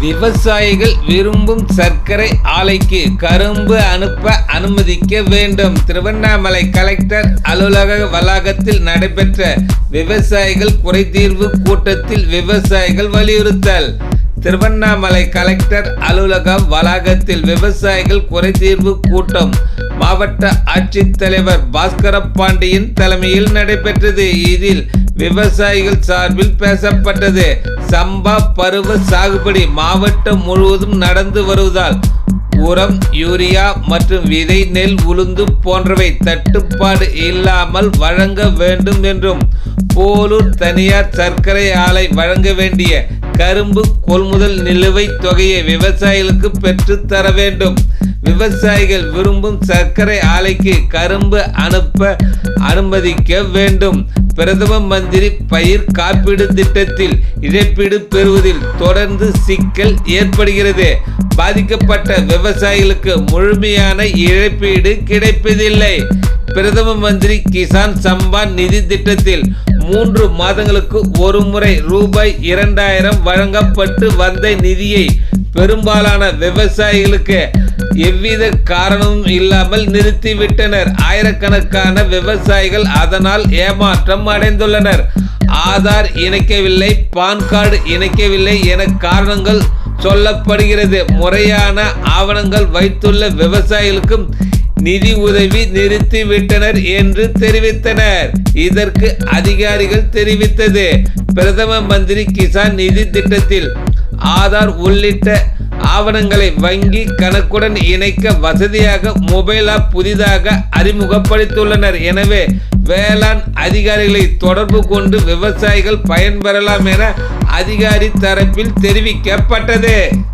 விவசாயிகள் விரும்பும் சர்க்கரை ஆலைக்கு கரும்பு அனுப்ப அனுமதிக்க வேண்டும். திருவண்ணாமலை கலெக்டர் அலுவலக வளாகத்தில் நடைபெற்ற விவசாயிகள் குறைதீர்வு கூட்டத்தில் விவசாயிகள் வலியுறுத்தல். திருவண்ணாமலை கலெக்டர் அலுவலகம் வளாகத்தில் விவசாயிகள் குறைதீர்வு கூட்டம். மாவட்ட ஆட்சித்தலைவர் பாஸ்கர பாண்டியன் தலைமையில் நடைபெற்றது. இதில் விவசாயிகள் சார்பில் பேசப்பட்டது. சம்பா பருவ சாகுபடி மாவட்டம் முழுவதும் நடந்து வருவதால் உரம் யூரியா மற்றும் விதை நெல் உளுந்து போன்றவை தட்டுப்பாடு இல்லாமல் வழங்க வேண்டும் என்றும் போலூர் தனியார் சர்க்கரை ஆலை வழங்க வேண்டிய கரும்பு கொள்முதல் நிலுவைத் தொகையை விவசாயிகளுக்கு பெற்றுத்தர வேண்டும். விவசாயிகள் விரும்பும் சர்க்கரை ஆலைக்கு கரும்பு அனுப்ப அனுமதிக்க வேண்டும். பிரதம மந்திரி பயிர் காப்பீடு திட்டத்தில் இழப்பீடு பெறுவதில் தொடர்ந்து சிக்கல் ஏற்படுகிறது. பாதிக்கப்பட்ட விவசாயிகளுக்கு முழுமையான இழப்பீடு கிடைப்பதில்லை. பிரதம மந்திரி கிசான் சம்பான் நிதி திட்டத்தில் மூன்று மாதங்களுக்கு ஒரு முறை ரூபாய் இரண்டாயிரம் வழங்கப்பட்டு வந்த நிதியை பெரும்பாலான விவசாயிகளுக்கு எவ்வித காரணமும் இல்லாமல் நிறுத்திவிட்டனர். ஆயிரக்கணக்கான விவசாயிகள் அதனால் ஏமாற்றம் அடைந்துள்ளனர். ஆதார் இணைக்கவில்லை பான் கார்டு இணைக்கவில்லை என காரணங்கள் சொல்லப்படுகிறது. முறையான ஆவணங்கள் வைத்துள்ள விவசாயிகளுக்கும் நிதி உதவி நிறுத்திவிட்டனர் என்று தெரிவித்தனர். இதற்கு அதிகாரிகள் தெரிவித்தது. பிரதம மந்திரி கிசான் நிதி திட்டத்தில் ஆதார் உள்ளிட்ட ஆவணங்களை வங்கி கணக்குடன் இணைக்க வசதியாக மொபைல் ஆப் புதிதாக அறிமுகப்படுத்தியுள்ளனர். எனவே வேளாண் அதிகாரிகளை தொடர்பு கொண்டு விவசாயிகள் பயன்பெறலாம் என அதிகாரி தரப்பில் தெரிவிக்கப்பட்டது.